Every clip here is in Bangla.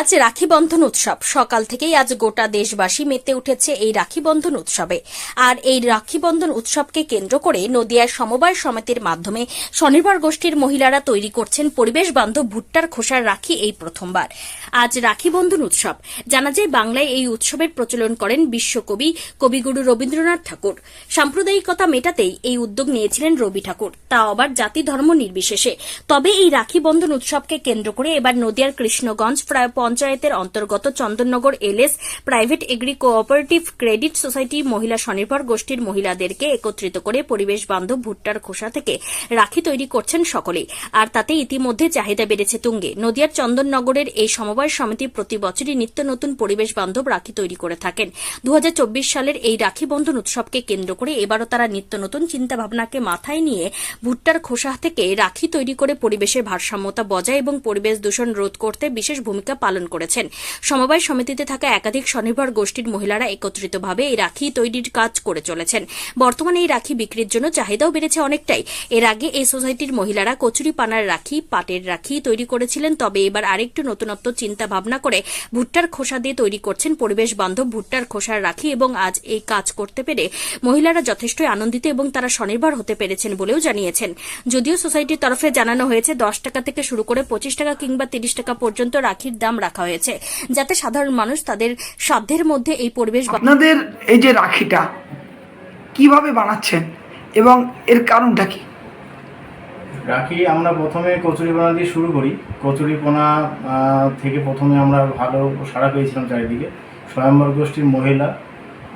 আজ রাখি বন্ধন উৎসব। সকাল থেকেই আজ গোটা দেশবাসী মেতে উঠেছে এই রাখি বন্ধন উৎসবে। আর এই রাখি বন্ধন উৎসবকে কেন্দ্র করে নদিয়ার সমবায় সমিতির মাধ্যমে স্বনির্ভর গোষ্ঠীর মহিলারা তৈরি করছেন পরিবেশ বান্ধব ভুট্টার খোসার রাখি এই প্রথমবার। আজ রাখি বন্ধন উৎসব। জানা যায়, বাংলায় এই উৎসবের প্রচলন করেন বিশ্বকবি কবিগুরু রবীন্দ্রনাথ ঠাকুর। সাম্প্রদায়িকতা মেটাতেই এই উদ্যোগ নিয়েছিলেন রবি ঠাকুর। তা আবার জাতি ধর্ম নির্বিশেষে। তবে এই রাখি বন্ধন উৎসবকে কেন্দ্র করে এবার নদিয়ার কৃষ্ণগঞ্জ প্রায় পঞ্চায়েতের অন্তর্গত Chandannagar LS private agri cooperative credit society মহিলা স্বনির্ভর গোষ্ঠীর মহিলাদেরকে একত্রিত করে পরিবেশ বান্ধব ভুট্টার খোসা থেকে রাখি তৈরি করছেন সকলেই। আর তাতে ইতিমধ্যে চাহিদা বেড়েছে তুঙ্গে। নদিয়ার চন্দননগরের এই সমবায় সমিতি প্রতি বছরই নিত্য নতুন পরিবেশ বান্ধব রাখি তৈরি করে থাকেন। দু হাজার চব্বিশ সালের এই রাখি বন্ধন উৎসবকে কেন্দ্র করে এবারও তারা নিত্য নতুন চিন্তা ভাবনাকে মাথায় নিয়ে ভুট্টার খোসা থেকে রাখি তৈরি করে পরিবেশের ভারসাম্যতা বজায় এবং পরিবেশ দূষণ রোধ করতে বিশেষ ভূমিকা পালন করেছেন। সমবায় সমিতিতে থাকা একাধিক স্বনির্ভর গোষ্ঠীর মহিলারা একত্রিতভাবে এই রাখি তৈরির কাজ করে চলেছেন। বর্তমানে এই রাখি বিক্রির জন্য চাহিদাও বেড়েছে অনেকটাই। এর আগে এই সোসাইটির মহিলারা কচুরি পানার রাখি, পাটের রাখি তৈরি করেছিলেন, তবে এবার আরেকটু নতুনত্ব চিন্তা ভাবনা করে ভুট্টার খোসা দিয়ে তৈরি করছেন পরিবেশ বান্ধব ভুট্টার খোসার রাখি এবং আজ এই কাজ করতে পেরে মহিলারা যথেষ্টই আনন্দিত এবং তারা স্বনির্ভর হতে পেরেছেন বলেও জানিয়েছেন। যদিও সোসাইটির তরফে জানানো হয়েছে, দশ টাকা থেকে শুরু করে পঁচিশ টাকা কিংবা তিরিশ টাকা পর্যন্ত রাখির দাম রাখা হয়েছে যাতে সাধারণ মানুষ তাদের সাধ্যের মধ্যে এই পরিবেশ আপনাদের এই যে রাখিটা কীভাবে বানাচ্ছেন এবং এর কারণটা কি? রাখি আমরা প্রথমে কচুরি পোনা দিয়ে শুরু করি। কচুরি পোনা আহ, থেকে প্রথমে আমরা ভালো সাড়া পেয়েছিলাম চারিদিকে। স্বয়ম্বর গোষ্ঠীর মহিলা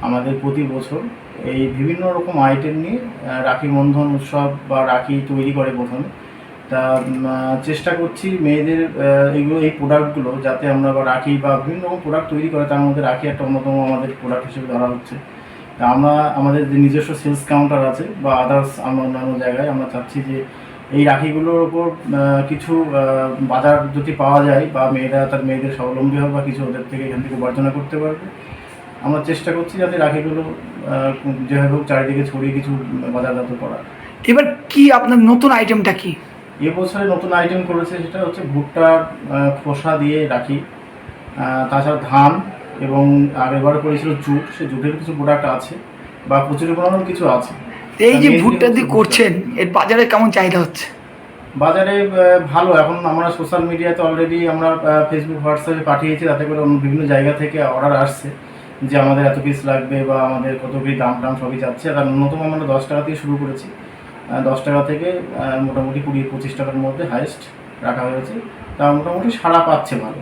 আমাদের প্রতি বছর এই বিভিন্ন রকম আইটেম নিয়ে রাখি বন্ধন উৎসব বা রাখি তৈরি করে প্রথমে। তা চেষ্টা করছি মেয়েদের এইগুলো এই প্রোডাক্টগুলো যাতে আমরা বা রাখি বা বিভিন্ন রকম প্রোডাক্ট তৈরি করে, তার মধ্যে রাখি একটা অন্যতম আমাদের প্রোডাক্ট হিসেবে ধরা হচ্ছে। তা আমরা, আমাদের যে নিজস্ব সেলস কাউন্টার আছে বা আদার্স আমরা অন্যান্য জায়গায় আমরা চাচ্ছি যে এই রাখিগুলোর ওপর কিছু বাজার যদি পাওয়া যায় বা মেয়েরা, তার মেয়েদের স্বাবলম্বী হবে বা কিছু ওদের থেকে এখান থেকে উপার্জনা করতে পারবে। আমরা চেষ্টা করছি যাতে রাখিগুলো যেভাবে হোক চারিদিকে ছড়িয়ে কিছু বাজারজাত করা এবার কি আপনার নতুন আইটেমটা কি? এবছরে নতুন আইটেম করেছে সেটা হচ্ছে ভুট্টার আহ, খোসা দিয়ে রাখি। তাছাড়া ধান এবং আগেবার করেছিল জুট। সেই জুটের কিছু প্রোডাক্ট আছে বা প্রচুর বানানোর কিছু আছে। এই যে ভুট্টা দিয়ে করছেন এর বাজারে কেমন চাহিদা হচ্ছে? বাজারে ভালো। এখন আমরা সোশ্যাল মিডিয়াতে অলরেডি আমরা ফেসবুক হোয়াটসঅ্যাপে পাঠিয়েছি। তাতে করে অন্য বিভিন্ন জায়গা থেকে অর্ডার আসছে যে আমাদের এত পিস লাগবে বা আমাদের কত কি দাম টাম সবই যাচ্ছে। আর ন্যূনতম আমরা দশ টাকা দিয়ে শুরু করেছি। দশ টাকা থেকে মোটামুটি কুড়ি পঁচিশ টাকার মধ্যে হাইস্ট রাখা হয়েছে। তা মোটামুটি সাড়া পাচ্ছে ভালো।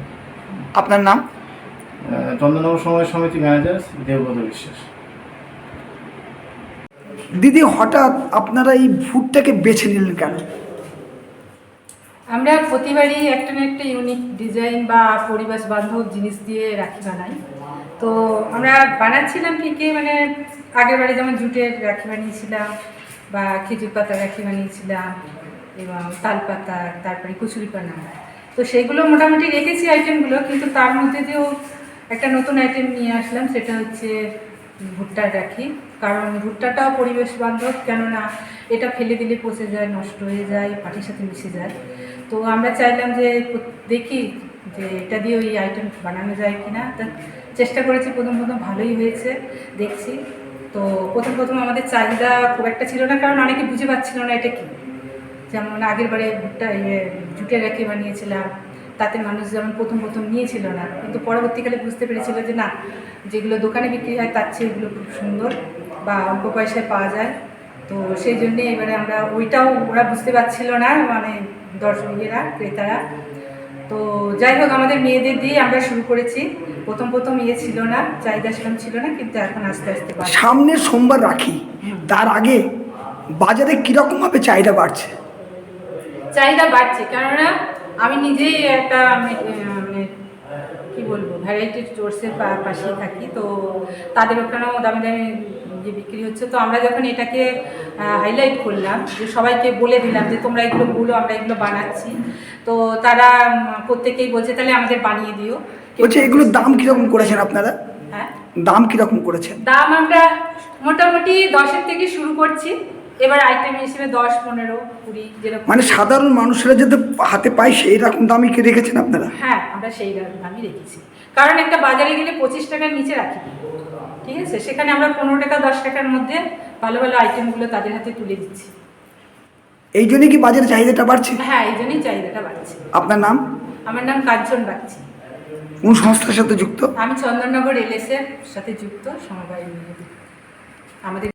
আপনার নাম? আহ, চন্দননগর সময় সমিতি ম্যানেজার দেবব্রত বিশ্বাস। দিদি হঠাৎ আপনারা এই ভুট্টাকে বেছে নিলেন কেন? আমরা প্রতিবারই একটা না একটা ইউনিক ডিজাইন বা পরিবেশ বান্ধব জিনিস দিয়ে রাখি বানাই। তো আমরা বানাচ্ছিলাম ঠিকই মানে আগের বারে যেমন জুটের রাখি বানিয়েছিলাম বা খেজুর পাতা রাখি বানিয়েছিলাম এবং তাল পাতা, তারপরে কচুরি পানা। তো সেগুলো মোটামুটি রেখেছি আইটেমগুলো কিন্তু তার মধ্যে দিয়েও একটা নতুন আইটেম নিয়ে আসলাম, সেটা হচ্ছে ভুট্টার রাখি। কারণ ভুট্টাটাও পরিবেশ বান্ধব, কেননা এটা ফেলে দিলে পচে যায়, নষ্ট হয়ে যায়, পাটির সাথে মিশে যায়। তো আমরা চাইলাম যে দেখি যে এটা দিয়ে ওই আইটেম বানানো যায় কি না তা চেষ্টা করেছি, প্রথম প্রথম ভালোই হয়েছে, দেখছি। তো প্রথম প্রথম আমাদের চাহিদা খুব একটা ছিল না, কারণ অনেকে বুঝে পাচ্ছিল না এটা কী। যেমন আগের বারে ভুট্টা ইয়ে জুটের রাখি বানিয়েছিলাম, তাতে মানুষ যেমন প্রথম প্রথম নিয়েছিল না, কিন্তু পরবর্তীকালে বুঝতে পেরেছিল যে না, যেগুলো দোকানে বিক্রি হয় তার চেয়ে এগুলো খুব সুন্দর বা অল্প পয়সায় পাওয়া যায়। তো সেই জন্যে এবারে আমরা ওইটাও ওরা বুঝতে পারছিল না মানে দর্শক ইয়েরা, ক্রেতারা। তো যাই হোক আমাদের মেয়েদের দিয়ে আমরা শুরু করেছি। প্রথম প্রথম ইয়ে ছিল না চাহিদা সেরকম ছিল না কিন্তু এখন আস্তে আস্তে সামনের সোমবার রাখি তার আগে বাজারে কিরকমভাবে চাহিদা বাড়ছে? চাহিদা বাড়ছে কেননা আমি নিজেই একটা মানে কি বলব ভ্যারাইটি স্টোর্সের পাশেই থাকি তো তাদের ওখানেও দামি দামি যে বিক্রি হচ্ছে তো আমরা যখন এটাকে হাইলাইট করলাম যে সবাইকে বলে দিলাম যে তোমরা এগুলো বলো আমরা এগুলো বানাচ্ছি তো তারা প্রত্যেকেই বলছে তাহলে আমাদের বানিয়ে দিও। বলছে এগুলোর দাম কীরকম করেছেন আপনারা? হ্যাঁ? দাম কীরকম করেছেন? দাম আমরা মোটামুটি দশের থেকে শুরু করছি এবার আইটেম হিসেবে দশ পনেরো কুড়ি যেরকম। মানে সাধারণ মানুষেরা যাতে হাতে পায় সেই রকম দামই কি রেখেছেন আপনারা? হ্যাঁ আমরা সেই দামই রেখেছি। কারণ একটা বাজারে গেলে পঁচিশ টাকার নিচে রাখি। ঠিক আছে? সেখানে আমরা পনেরো টাকা দশ টাকার মধ্যে ভালো ভালো আইটেমগুলো তাদের হাতে তুলে দিচ্ছি। এই জন্যই কি বাজারে চাহিদাটা বাড়ছে? হ্যাঁ এই জন্যই চাহিদাটা বাড়ছে। আপনার নাম? আমার নাম কাঞ্চন বাগচি। কোন সংস্থার সাথে যুক্ত? আমি চন্দননগর এলএসের সাথে যুক্ত সমবায় নিয়ে। আমাদের